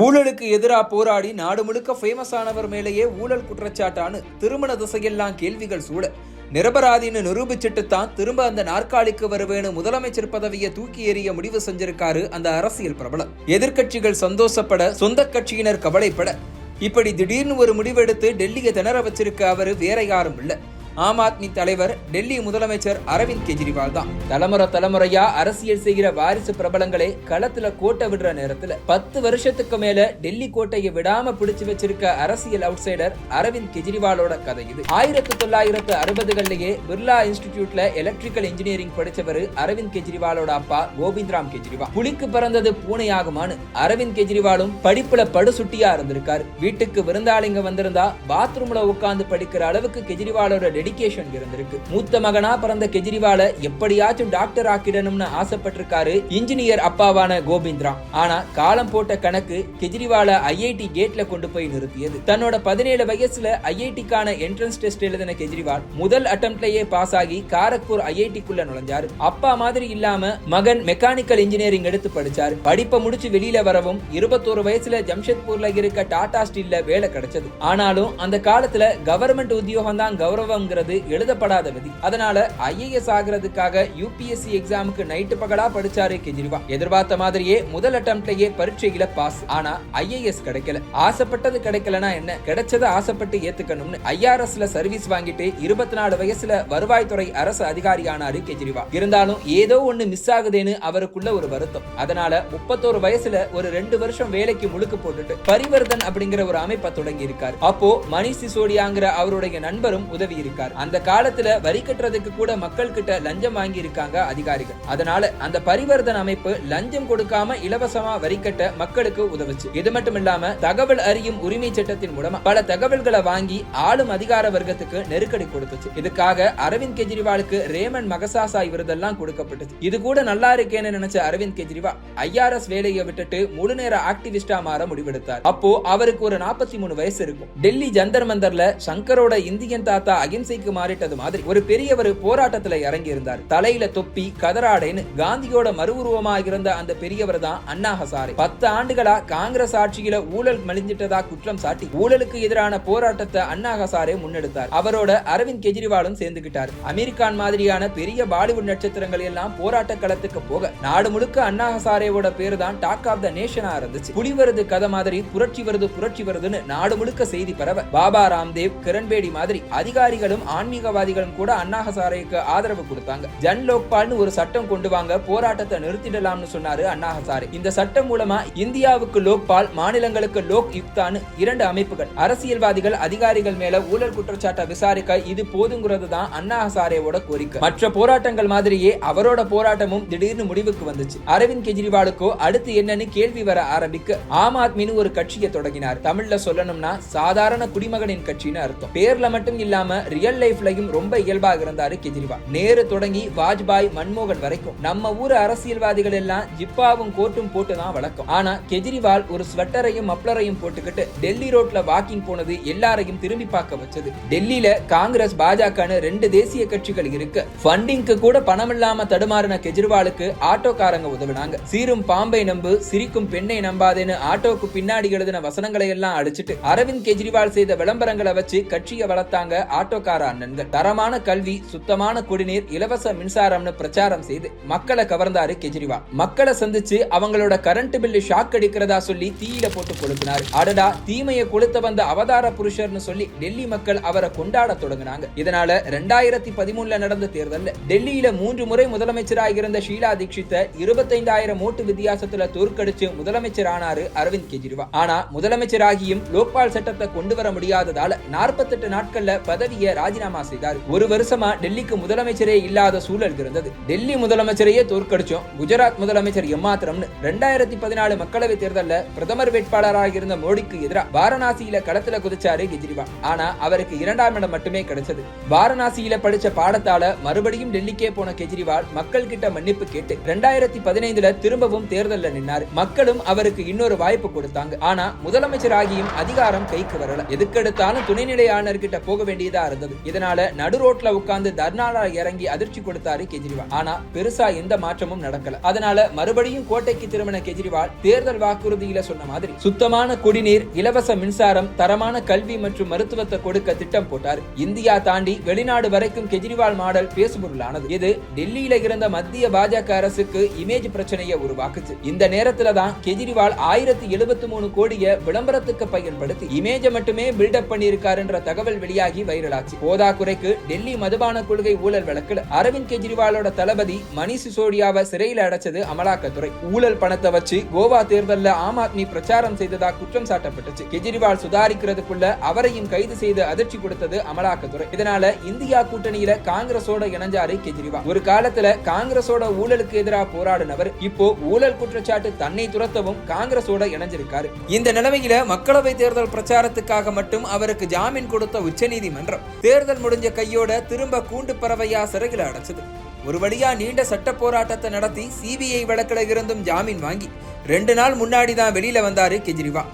ஊழலுக்கு எதிராக போராடி நாடு முழுக்க ஃபேமஸ் ஆனவர் மேலேயே ஊழல் குற்றச்சாட்டான்னு திருமண திசையெல்லாம் கேள்விகள் சூழ. நிரபராதின்னு நிரூபிச்சிட்டு தான் திரும்ப அந்த நாற்காலிக்கு வருவேன்னு முதலமைச்சர் பதவியை தூக்கி எறிய முடிவு செஞ்சிருக்காரு அந்த அரசியல் பிரபலம். எதிர்க்கட்சிகள் சந்தோஷப்பட சொந்த கட்சியினர் கவலைப்பட. இப்படி திடீர்னு ஒரு முடிவெடுத்து டெல்லியை திணற வச்சிருக்க அவர் வேற யாரும் இல்லை. ஆம் ஆத்மி தலைவர் டெல்லி முதலமைச்சர் அரவிந்த் கெஜ்ரிவால் தான். தலைமுறை தலைமுறையா அரசியல் செய்கிற வாரிசு பிரபலங்களே களத்துல கோட்டை விடுற நேரத்துல பத்து வருஷத்துக்கு மேல டெல்லி கோட்டையை விடாம பிடிச்சு வச்சிருக்க அரசியல் அவுட்சைடர் அரவிந்த் கெஜ்ரிவாலோட கதை இது. ஆயிரத்தி தொள்ளாயிரத்து அறுபதுகள்லயே பிர்லா இன்ஸ்டிடியூட்ல எலக்ட்ரிக்கல் இன்ஜினியரிங் படிச்சவர் அரவிந்த் கெஜ்ரிவாலோட அப்பா கோவிந்த்ராம் கெஜ்ரிவால். புலிக்கு பிறந்தது பூனையாகுமான்னு அரவிந்த் கெஜ்ரிவாலும் படிப்புல படுசுட்டியா இருந்திருக்காரு. வீட்டுக்கு விருந்தாளிங்க வந்திருந்தா பாத்ரூம்ல உட்கார்ந்து படிக்கிற அளவுக்கு கெஜ்ரிவாலோட டெடிக்கேஷன் இருந்திருக்கு. மூத்த மகனா பிறந்த கெஜ்ரிவால எப்படியாச்சும் டாக்டர் ஆக்கிடணும்னு ஆசைப்பட்டிருக்காரு இன்ஜினியர் அப்பாவான கோபிந்த்ரா. ஆனா காலம் போட்ட கணக்கு கெஜ்ரிவால ஐஐடி கேட்ல கொண்டு போய் நிறுத்தியது. தன்னோட பதினேழு வயசுல ஐஐடிக்கான என்ட்ரன்ஸ் டெஸ்ட் எழுதின கெஜ்ரிவால் முதல் அட்டம்ப்ட்லயே பாஸ் ஆகி காரக்பூர் ஐஐடிக்குள்ள நுழைஞ்சாரு. அப்பா மாதிரி இல்லாம மகன் மெக்கானிக்கல் இன்ஜினியரிங் எடுத்து படிச்சாரு. படிப்பை முடிச்சு வெளியில வரவும் இருபத்தோரு வயசுல ஜம்ஷெத்பூர்ல இருக்க டாடா ஸ்டீல்ல வேலை கிடைச்சது. ஆனாலும் அந்த காலத்துல கவர்மெண்ட் உத்தியோகம் தான் கௌரவம் கௌரவங்கிறது எழுதப்படாத விதி. அதனால ஐஏஎஸ் ஆகிறதுக்காக யூபிஎஸ்சி எக்ஸாமுக்கு நைட்டு பகலா படிச்சாரு கெஜ்ரிவால் எதிர்பார்த்த மாதிரியே முதல் அட்டம்ப்ட்லயே பரீட்சையில பாஸ் ஆனா ஐஏஎஸ் கிடைக்கல. ஆசைப்பட்டது கிடைக்கலனா என்ன? கிடைச்சதை ஆசைப்பட்டு ஏத்துக்கணும்னு ஐஆர்எஸ்ல சர்வீஸ் வாங்கிட்டு இருபத்தி நாலு வயசுல வருவாய்த்துறை அரசு அதிகாரி ஆனாரு கெஜ்ரிவால் இருந்தாலும் ஏதோ ஒண்ணு மிஸ் ஆகுதேன்னு அவருக்குள்ள ஒரு வருத்தம். அதனால முப்பத்தோரு வயசுல ஒரு ரெண்டு வருஷம் வேலைக்கு முழுக்கு போட்டுட்டு பரிவர்த்தன் அப்படிங்கிற ஒரு அமைப்பை தொடங்கி இருக்காரு அப்போ மணி சிசோடியாங்கிற அவருடைய நண்பரும் உதவி இருக்கார் அந்த காலத்துல வரி கட்டுறதுக்கு கூட மக்கள் கிட்ட லஞ்சம் வாங்கி இருக்காங்க அதிகாரிகள். அதனால அந்த பரிவர்த்தன அமைப்பு லஞ்சம் கொடுக்காம இலவசமா வரி கட்ட மக்களுக்கு உதவுச்சு. இது மட்டும் இல்லாம தகவல் அறியும் உரிமை சட்டத்தின் மூலமா பல தகவல்களை வாங்கி ஆளும் அதிகார வர்க்கத்துக்கு நெருக்கடி கொடுத்துச்சு. இதுக்காக அரவிந்த் கெஜ்ரிவாலுக்கு ரேமன் மகசாசாய் விருதெல்லாம் கொடுக்கப்பட்டுச்சு. இது கூட நல்லா இருக்கேன்னு நினைச்ச அரவிந்த் கெஜ்ரிவால் ஐஆர்எஸ் வேலையை விட்டுட்டு முழு நேர ஆக்டிவிஸ்டா மாற முடிவெடுத்தார். அப்போ அவருக்கு ஒரு நாற்பத்தி மூணு வயசு இருக்கும். டெல்லி ஜந்தர் மந்தர்ல சங்கரோட இந்தியன் தாத்தா அகிம்சைக்கு மாறிட்டது மாதிரி ஒரு பெரியவர் போராட்டத்துல இறங்கி இருந்தார் தலையில தொப்பி கதராடைன்னு காந்தியோட மறுவுருவமா இருந்த அந்த பெரியவர் தான் அண்ணா ஹசாரே. பத்து ஆண்டுகளா காங்கிரஸ் ஆட்சியில ஊழல் மலிஞ்சிட்டதா குற்றம் சாட்டி ஊழலுக்கு எதிரான போராட்டத்தை அண்ணா ஹசாரே முன்னெடுத்தார். அவரோட அரவிந்த் கெஜ்ரிவாலும் சேர்ந்துகிட்டார். அமீர் மாதிரியான பெரிய பாலிவுட் நட்சத்திரங்கள் எல்லாம் போராட்ட களத்துக்கு போக நாடு முழுக்க அண்ணா ஹசாரேவோட பேரு தான் டாக் ஆஃப் த நேஷனா இருந்துச்சு. புலி வருது கதை மாதிரி புரட்சி வருது புரட்சி வருதுன்னு நாடு முழுக்க செய்தி பரவ பாபா ராம்தேவ் கிரண்பேடி மாதிரி அதிகாரிகளும் ஆன்மீகவாதிகளும் கூட அண்ணா ஹசாரேக்கு ஆதரவு கொடுத்தாங்க. ஜன் லோக்பால்னு ஒரு சட்டம் கொண்டு வாங்க போராட்டத்தை நிறுத்திடலாம்னு சொன்னாரு அண்ணா ஹசாரே இந்த சட்டம் மூலமா இந்தியாவுக்கு லோக்பால் மாநிலங்களுக்கு லோக் யுக்தான்னு இரண்டு அமைப்புகள். அரசியல்வாதிகள் அதிகாரிகள் மேல ஊழல் குற்றச்சாட்டை விசாரிக்க இது போதுங்கிறது தான் அண்ணா ஹசாரேவோட கோரிக்கை. மற்ற போராட்டங்கள் மாதிரியே அவரோட போராட்டமும் திடீர்னு முடிவுக்கு வந்துச்சு. அரவிந்த் கெஜ்ரிவாலுக்கோ அடுத்து என்னன்னு கேள்வி வர ஆரம்பிக்க ஆம் ஆத்மின்னு ஒரு கட்சியை தொடங்கினார். தமிழ்ல சொல்லணும்னா சாதாரண குடிமகனின் கட்சின்னு அர்த்தம். பேர்ல மட்டும் இல்லாம ரியல் ரியல் லைஃப்லயும் ரொம்ப இயல்பாக இருந்தாரு கெஜ்ரிவால். நேரு தொடங்கி வாஜ்பாய் மன்மோகன் வரைக்கும் நம்ம ஊர் அரசியல்வாதிகள் எல்லாம் ஜிப்பாவும் கோட்டும் போட்டு தான் வழக்கம். ஆனா கெஜ்ரிவால் ஒரு ஸ்வெட்டரையும் மப்ளரையும் போட்டுக்கிட்டு டெல்லி ரோட்ல வாக்கிங் போனது எல்லாரையும் திரும்பி பார்க்க வச்சது. டெல்லியில காங்கிரஸ் பாஜகன்னு ரெண்டு தேசிய கட்சிகள் இருக்கு. ஃபண்டிங்க்கு கூட பணம் இல்லாம தடுமாறின கெஜ்ரிவாலுக்கு ஆட்டோக்காரங்க உதவினாங்க. சீரும் பாம்பை நம்பு சிரிக்கும் பெண்ணை நம்பாதேன்னு ஆட்டோக்கு பின்னாடி எழுதின வசனங்களை எல்லாம் அடிச்சிட்டு அரவிந்த் கெஜ்ரிவால் செய்த விளம்பரங்களை வச்சு கட்சியை வளர்த்தாங்க ஆட்டோக்கார அண்ணன்கள் தரமான கல்வி சுத்தமான குடிநீர் இலவச மின்சாரம்னு பிரச்சாரம் செய்து மக்களை கவர்ந்தாரு கெஜ்ரிவால். மக்களை சந்திச்சு அவங்களோட கரண்ட் பில்லு ஷாக் அடிக்கிறதா சொல்லி தீயில போட்டு கொளுத்தினார். அடடா தீமையை கொளுத்த வந்த அவதார புருஷர்னு சொல்லி டெல்லி மக்கள் அவரை கொண்டாட தொடங்கினாங்க. இதனால ரெண்டாயிரத்தி பதிமூணுல நடந்த தேர்தல்ல டெல்லியில மூன்று முறை முதலமைச்சராக இருந்த ஷீலா தீட்சித்த இருபத்தைந்தாயிரம் ஓட்டு வித்தியாசத்துல தோற்கடிச்சு முதலமைச்சர் ஆனாரு அரவிந்த் கெஜ்ரிவால். ஆனா முதலமைச்சராகியும் லோக்பால் சட்டத்தை கொண்டு வர முடியாததால நாற்பத்தெட்டு நாட்கள்ல பதவியை ராஜினாமா செய்தார். ஒரு வருஷமா டெல்லிக்கு முதலமைச்சரே இல்லாத சூழல் இருந்தது. டெல்லி முதலமைச்சரையே தோற்கடிச்சோம். குஜராத் முதலமைச்சர் எம்மாத்திரம்னு. ரெண்டாயிரத்தி பதினாலு மக்களவை தேர்தலில் பிரதமர் வேட்பாளராக இருந்த மோடிக்கு எதிராக வாரணாசியில களத்துல குதிச்சாரு கெஜ்ரிவால். ஆனா அவருக்கு இரண்டாம் இடம் மட்டுமே கிடைச்சது. வாரணாசியில படிச்ச பாடத்தால மறுபடியும் டெல்லிக்கே போன கெஜ்ரிவால் மக்கள் கிட்ட மன்னிப்பு கேட்டு ரெண்டாயிரத்தி பதினைந்துல திரும்பவும் தேர்தல்ல நின்னாரு. மக்களும் அவருக்கு இன்னொரு வாய்ப்பு கொடுத்தாங்க. ஆனா முதலமைச்சர் ஆகியும் அதிகாரம் கைக்கு வரல. எதுக்கெடுத்தாலும் துணைநிலை ஆளுநர் கிட்ட போக வேண்டியதா இருந்தது. இருந்தது. இதனால நடு ரோட்ல உட்கார்ந்து தர்ணால இறங்கி அதிர்ச்சி கொடுத்தாரு கெஜ்ரிவால். ஆனா பெருசா எந்த மாற்றமும் நடக்கல. அதனால மறுபடியும் கோட்டைக்கு திரும்பின கெஜ்ரிவால் தேர்தல் வாக்குறுதியில சொன்ன மாதிரி சுத்தமான குடிநீர் இலவச மின்சாரம் தரமான கல்வி மற்றும் மருத்துவத்தை கொடுக்க திட்டம் போட்டார். இந்தியா தாண்டி வெளிநாடு வரைக்கும் கெஜ்ரிவால் மாடல் பேசுபொருளானது. இது டெல்லியில இருந்த மத்திய பாஜக அரசுக்கு இமேஜ் பிரச்சனையை உருவாக்குச்சு. இந்த நேரத்துல தான் கெஜ்ரிவால் ஆயிரத்தி எழுபத்தி மூணு கோடிய விளம்பரத்துக்கு பயன்படுத்தி இமேஜை மட்டுமே பில்டப் பண்ணியிருக்காருன்ற தகவல் வெளியாகி வைரலாச்சு போதாக்குறைக்கு டெல்லி மதுபான கொள்கை ஊழல் வழக்கில் அரவிந்த் கெஜ்ரிவாலோட தளபதி மணிஷ் சிசோடியாவை சிறையில் அடைச்சது அமலாக்கத்துறை. ஊழல் பணத்தை வச்சு கோவா தேர்தலில் ஆம் ஆத்மி பிரச்சாரம் செய்ததா குற்றம் சாட்டப்பட்டுச்சு. கெஜ்ரிவால் சுதாரிக்கிறதுக்குள்ள அவரையும் கைது செய்து அதிர்ச்சி கொடுத்தது அமலாக்கத்துறை. இதனால இந்தியா கூட்டணியில காங்கிரஸோட இணைஞ்சாரு கெஜ்ரிவால். ஒரு காலத்துல காங்கிரஸோட ஊழலுக்கு எதிராக போராடினவர் இப்போ ஊழல் குற்றச்சாட்டு தன்னை துரத்தவும் காங்கிரஸோட இணைஞ்சிருக்காரு. இந்த நிலைமையில மக்களவை தேர்தல் பிரச்சாரத்துக்காக மட்டும் அவருக்கு ஜாமீன் கொடுத்த உச்சநீதிமன்றம் தேர்தல் முடிஞ்ச கையோட திரும்ப கூண்டு பறவையா சிறையில் அடைச்சது. ஒரு வழியா நீண்ட சட்ட போராட்டத்தை நடத்தி சிபிஐ வழக்கில் இருந்தும் ஜாமீன் வாங்கி ரெண்டு நாள் முன்னாடி தான் வெளியில வந்தாரு கெஜ்ரிவால்.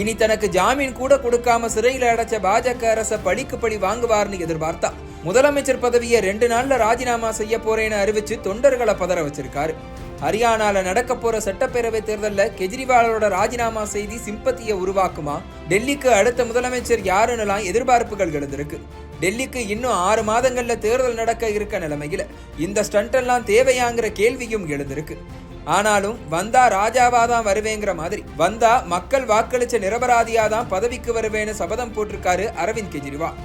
இனி தனக்கு ஜாமீன் கூட கொடுக்காம சிறையில் அடைச்ச பாஜக அரச பழிக்கு பழி வாங்குவார்னு எதிர்பார்த்தா முதலமைச்சர் பதவியை ரெண்டு நாள்ல ராஜினாமா செய்ய போறேன்னு அறிவிச்சு தொண்டர்களை பதற வச்சிருக்காரு. ஹரியானால நடக்க போற சட்டப்பேரவை தேர்தலில் கெஜ்ரிவாலோட ராஜினாமா செய்தி சிம்பத்தியை உருவாக்குமா? டெல்லிக்கு அடுத்த முதலமைச்சர் யாருன்னெல்லாம் எதிர்பார்ப்புகள் எழுந்திருக்கு. டெல்லிக்கு இன்னும் ஆறு மாதங்கள்ல தேர்தல் நடக்க இருக்க நிலைமையில இந்த ஸ்டண்ட் எல்லாம் தேவையாங்கிற கேள்வியும் எழுந்திருக்கு. ஆனாலும் வந்தா ராஜாவா தான் வருவேங்கிற மாதிரி வந்தா மக்கள் வாக்களிச்ச நிரபராதியா தான் பதவிக்கு வருவேன்னு சபதம் போட்டிருக்காரு அரவிந்த் கெஜ்ரிவால்.